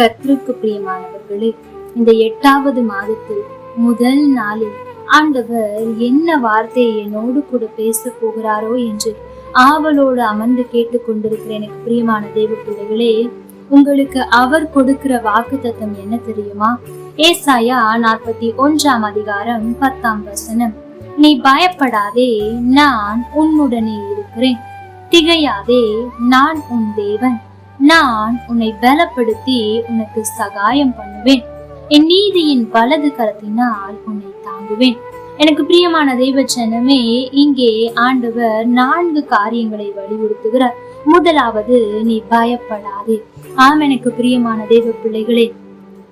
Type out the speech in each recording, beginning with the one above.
கர்த்தருக்கு பிரியமானவர்களே இந்த எட்டாவது மாதத்தில் முதல் நாளில் ஆண்டவர் என்ன வார்த்தையை என்னோடு கூட பேச போகிறாரோ என்று ஆவலோடு அமர்ந்து கேட்டுக்கொண்டிருக்கிற எனக்கு பிரியமான தேவ பிள்ளைகளே உங்களுக்கு அவர் கொடுக்கிற வாக்கு தத்துவம் என்ன தெரியுமா? ஏசாயா நாற்பத்தி ஒன்றாம் அதிகாரம் பத்தாம் வசனம். நீ பயப்படாதே நான் உன்னுடனே இருக்கிறேன். திகையாதே நான் உன் தேவன். நான் உன்னை பலப்படுத்தி உனக்கு சகாயம் பண்ணுவேன். என் நீதியின் வலது கரத்தினால் உன்னை தாங்குவேன். எனக்கு பிரியமான தெய்வச்சனமே இங்கே ஆண்டவர் நான்கு காரியங்களை வலியுறுத்துகிறார். முதலாவது நீ பயப்படாதே. ஆம் எனக்கு பிரியமான தெய்வ பிள்ளைகளே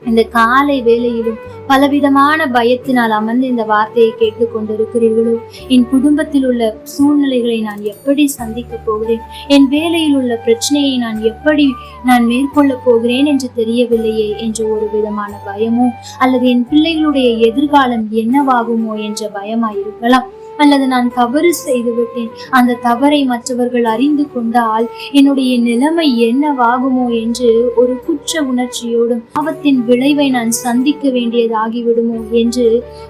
இந்த காலை வேளையிலும் பலவிதமான பயத்தினால் அமர்ந்து இந்த வார்த்தையை கேட்டுக் கொண்டிருக்கிறீர்களோ என் குடும்பத்தில் உள்ள சூழ்நிலைகளை நான் எப்படி சந்திக்க போகிறேன்? என் வேலையில் உள்ள பிரச்சனையை நான் எப்படி நான் மேற்கொள்ள போகிறேன் என்று தெரியவில்லையே என்ற ஒரு விதமான பயமோ அல்லது என் பிள்ளைகளுடைய எதிர்காலம் என்னவாகுமோ என்ற பயமாயிருக்கலாம். அல்லது நான் தவறு செய்து விட்டேன் அந்த தவறை மற்றவர்கள் அறிந்து கொண்டால் என்னுடைய நிலைமை என்னவாகுமோ என்று ஒரு குற்ற உணர்ச்சியோடும் பாவத்தின் விளைவை நான் சந்திக்க வேண்டியதாகிவிடுமோ என்று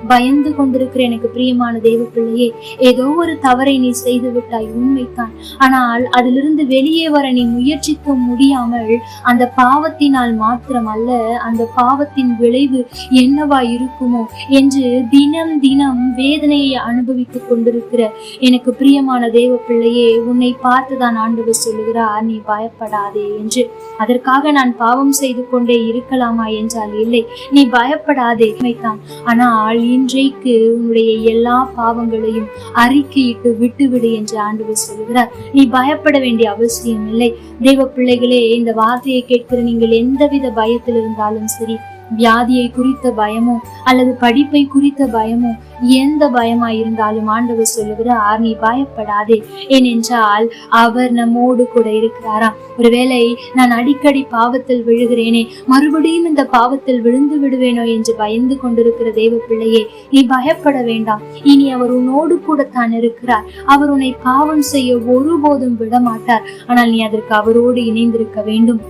பயந்து கொண்டிருக்கிற எனக்கு பிரியமான தெய்வ பிள்ளையே ஏதோ ஒரு தவறை நீ செய்து விட்டாய் உண்மைத்தான் ஆனால் அதிலிருந்து வெளியே வர நீ முயற்சிக்க முடியாமல் அந்த பாவத்தினால் மாத்திரமல்ல அந்த பாவத்தின் விளைவு என்னவா இருக்குமோ என்று தினம் தினம் வேதனையை அனுபவித்து அனுபவித்துக் கொண்டிருக்கிற எனக்கு பிரியமான தேவ பிள்ளையே உன்னை பார்த்துதான் ஆண்டவர் சொல்லுகிறார் நீ பயப்படாதே என்று. அதற்காக நான் பாவம் செய்து கொண்டே இருக்கலாமா என்றால் இல்லை. நீ பயப்படாதே தான் ஆனால் இன்றைக்கு உன்னுடைய எல்லா பாவங்களையும் அறிக்கையிட்டு விட்டுவிடு என்று ஆண்டவர் சொல்லுகிறார். நீ பயப்பட வேண்டிய அவசியம் இல்லை தெய்வ பிள்ளைகளே இந்த வார்த்தையை கேட்கிற நீங்கள் எந்தவித பயத்தில் இருந்தாலும் சரி வியாதியை குறித்த பயமோ அல்லது படிப்பை குறித்த பயமோ எந்த பயமா இருந்தாலும் ஆண்டவர் சொல்லுகிறார் நீ பயப்படாதே. ஏனென்றால் அவர் நம்மோடு கூட இருக்கிறாராம். ஒருவேளை நான் அடிக்கடி பாவத்தில் விழுகிறேனே மறுபடியும் இந்த பாவத்தில் விழுந்து விடுவேனோ என்று பயந்து கொண்டிருக்கிற தேவ பிள்ளையே நீ பயப்பட வேண்டாம். இனி அவர் உன்னோடு கூட தான் இருக்கிறார். அவர் உன்னை பாவம் செய்ய ஒருபோதும் விட மாட்டார் ஆனால் நீ அதற்கு அவரோடு இணைந்திருக்க வேண்டும்.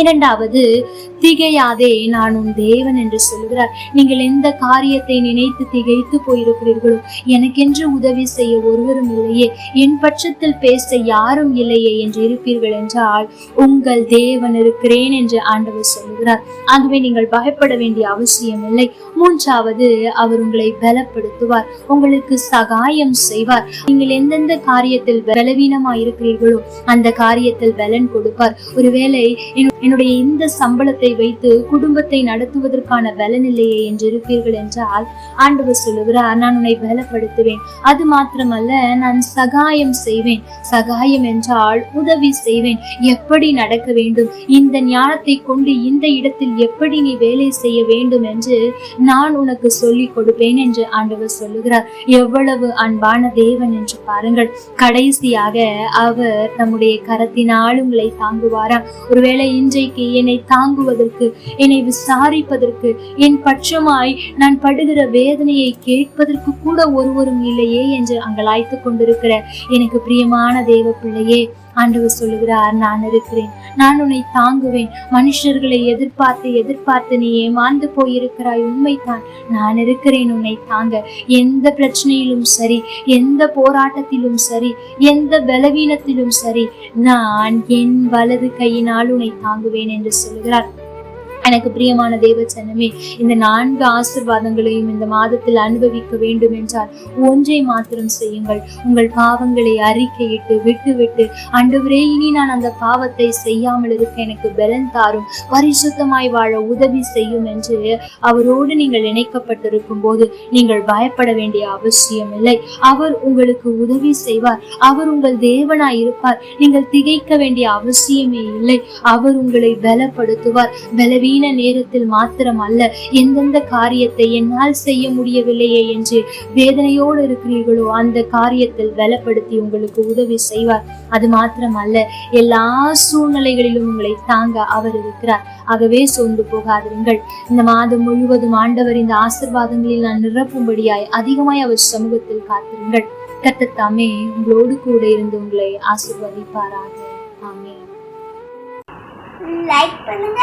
இரண்டாவது திகையாதே நான் உன் தேவன் என்று சொல்கிறார் நீங்கள் எந்த காரியத்தை நினைத்து திகைத்து போயிருக்கிறீர்களோ எனக்கென்று உதவி செய்ய ஒருவரும் இல்லையே. என் பட்சத்தில் பேச யாரும் இல்லையே என்று இருப்பீர்கள் என்றால் உங்கள் தேவன் இருக்கிறேன் என்று ஆண்டவர் சொல்லுகிறார். ஆகவே நீங்கள் பயப்பட வேண்டிய அவசியம் இல்லை. மூன்றாவது அவர் உங்களை பலப்படுத்துவார். உங்களுக்கு சகாயம் செய்வார். நீங்கள் எந்தெந்த காரியத்தில் பலவீனமாய் இருக்கிறீர்களோ அந்த காரியத்தில் பலன் கொடுப்பார். ஒருவேளை என்னுடைய இந்த சம்பளத்தை வைத்து குடும்பத்தை நடத்துவதற்கான பலன் இல்லையே என்று இருப்பீர்கள் என்றால் ஆண்டவர் சொல்லுகிறார் நான் உன்னை பலப்படுத்துவேன். அது மாத்திரமல்ல நான் சகாயம் செய்வேன். சகாயம் என்றால் உதவி செய்வேன். எப்படி நடக்க வேண்டும்? இந்த ஞானத்தை கொண்டு இந்த இடத்தில் எப்படி நீ வேலை செய்ய வேண்டும் என்று நான் உனக்கு சொல்லிக் கொடுப்பேன் என்று ஆண்டவர் சொல்லுகிறார். எவ்வளவு அன்பான தேவன் என்று பாருங்கள். கடைசியாக அவர் நம்முடைய கரத்தினால் உங்களை தாங்குவாராம். ஒருவேளை இன்று இன்றைக்கு என்னை தாங்குவதற்கு என்னை விசாரிப்பதற்கு என் பட்சமாய் நான் படுகிற வேதனையை கேட்பதற்கு கூட ஒருவரும் இல்லையே என்று அங்கலாய்த்து கொண்டிருக்கிற எனக்கு பிரியமான தேவ பிள்ளையே ஆண்டவர் சொல்லுகிறார் நான் இருக்கிறேன் நான் உன்னை தாங்குவேன். மனுஷர்களை எதிர்பார்த்து எதிர்பார்த்து நீ ஏமாந்து போயிருக்கிறாய். உண்மைதான் நான் இருக்கிறேன் உன்னை தாங்க. எந்த பிரச்சனையிலும் சரி எந்த போராட்டத்திலும் சரி எந்த பலவீனத்திலும் சரி நான் என் வலது கையினால் உன்னை தாங்குவேன் என்று சொல்கிறார் எனக்கு பிரியமான தேவ ஜனமே இந்த நான்கு ஆசிர்வாதங்களையும் இந்த மாதத்தில் அனுபவிக்க வேண்டும் என்றால் ஒன்றை மாத்திரம் செய்யுங்கள். உங்கள் பாவங்களை அறிக்கையிட்டு விட்டு விட்டு ஆண்டவரே இனி நான் அந்த பாவத்தை செய்யாமல் இருக்க எனக்கு பலன் தாரும். பரிசுத்தமாய் வாழ உதவி செய்யும் என்று அவரோடு நீங்கள் இணைக்கப்பட்டிருக்கும் போது நீங்கள் பயப்பட வேண்டிய அவசியம் இல்லை. அவர் உங்களுக்கு உதவி செய்வார். அவர் உங்கள் தேவனாய் இருப்பார். நீங்கள் திகைக்க வேண்டிய அவசியமே இல்லை. அவர் உங்களை பலப்படுத்துவார். பலவீன நேரத்தில் மாத்திரம் அல்ல எந்தெந்த காரியத்தை என்னால் செய்ய முடியவில்லையே என்று வேதனையோடு இருக்கிறீர்களோ அந்த காரியத்தில் பலப்படுத்தி உங்களுக்கு உதவி செய்வார். அது மாத்திரம் அல்ல எல்லா சூழ்நிலைகளிலும் உங்களை தாங்க அவர் இருக்கிறார். ஆகவே சோர்ந்து போகாதிருங்கள். இந்த மாதம் முழுவதும் ஆண்டவர் இந்த ஆசிர்வாதங்களில் நான் நிரப்பும்படியாய் அதிகமாய் அவர் சமூகத்தில் காத்திருங்கள். கத்தத்தாமே உங்களோடு கூட இருந்து உங்களை ஆசிர்வதிப்பாராக. ஆமே லைக் பண்ணுங்க.